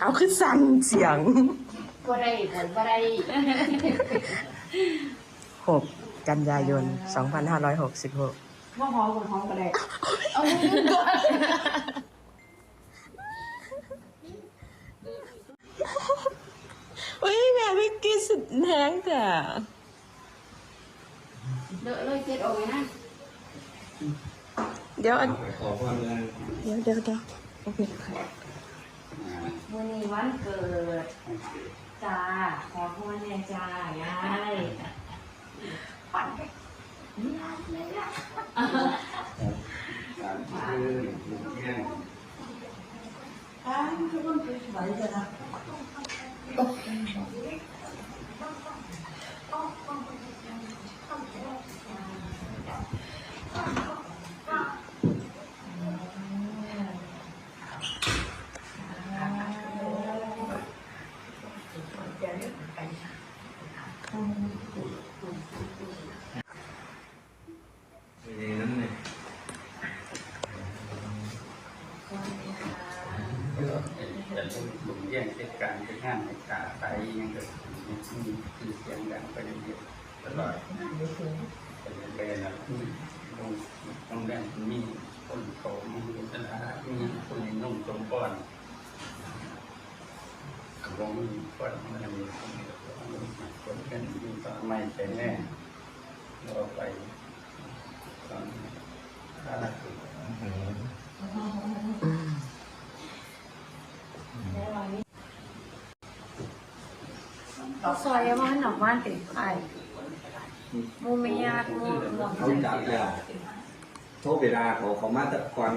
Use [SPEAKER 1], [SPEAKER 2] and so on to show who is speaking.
[SPEAKER 1] เอาคือสั่งเสียง
[SPEAKER 2] บ่ได้ผลบ่ได้
[SPEAKER 1] 6กันยายน 2566
[SPEAKER 2] ว่าหอมบ่หอมก็ได้เอาก่อน
[SPEAKER 1] อุ้ยแม่พี่กินสุดแห้งแต่
[SPEAKER 2] เลอะเลยเจ็ดออกไว้นะ
[SPEAKER 1] เดี๋ยวอัน
[SPEAKER 3] ขอความแรง
[SPEAKER 1] เดี๋ยวเดี๋ยวเดี๋ยวโอเค
[SPEAKER 2] มื้อนี้วันเกิด จ้า ขอพรแน่จ้ายายปั่นไปนี่ยายเลยอะ
[SPEAKER 3] การที่คือแย่งมีน้ำเนี่ยแต่หลุมแย่งเทศกาลไปห้างในกาไตยังเกิดมีคือเสียงดังไปเรื่อยๆตลอดเป็นเรื่อยๆนะลงต้องแรงมีคนโตมีตลาดมีคนนุ่งสมป้อน วงมีก้อนมันคนคนกันอยู่ต่อไม่ไปแน่เราไปตอนข้าราชการ
[SPEAKER 2] ซอยว่าหนอกบ้านเป็นไข่มูเมียมูหมวก
[SPEAKER 3] เขาจับแล้วโทษเวลาเขาเขามาตะกอน